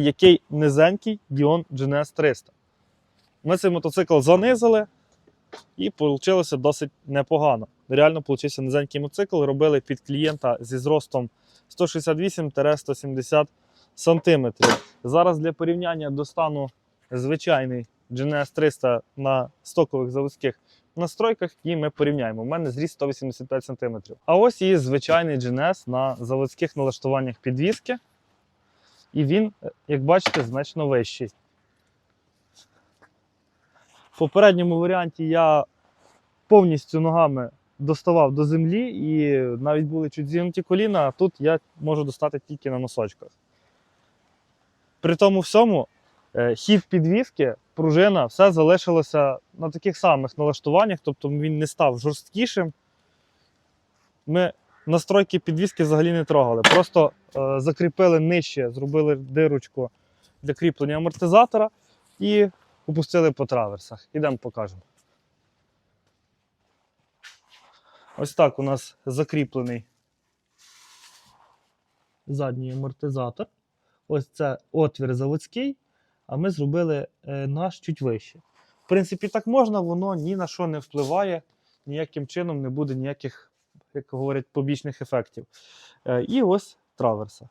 який низенький Dion GNS 300. Ми цей мотоцикл занизили і вийшло досить непогано. Реально вийшов низенький мотоцикл, робили під клієнта зі зростом 168-170 см. Зараз для порівняння достану звичайний GNS 300 на стокових заводських настройках, і ми порівняємо. У мене зріст 185 см. А ось і звичайний GNS на заводських налаштуваннях підвіски. І він, е, як бачите, значно вищий. В попередньому варіанті я повністю ногами доставав до землі і навіть були чуть зігнуті коліна, а тут я можу достати тільки на носочках. При тому всьому е, хід підвіски, пружина, все залишилося на таких самих налаштуваннях, тобто він не став жорсткішим. Ми настройки підвіски взагалі не трогали. Просто е, закріпили нижче, зробили дирочку для кріплення амортизатора і опустили по траверсах. Ідемо покажемо. Ось так у нас закріплений задній амортизатор. Ось це отвір заводський, а ми зробили е, наш чуть вище. В принципі, так можна, воно ні на що не впливає, ніяким чином не буде ніяких, як говорять, побічних ефектів. Е, і ось траверса.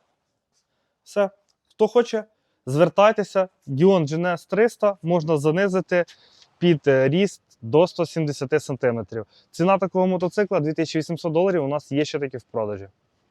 Все. Хто хоче, звертайтеся. Dion GNS 300 можна занизити під е, ріст до 170 см. Ціна такого мотоцикла 2800 доларів у нас є ще таки в продажі.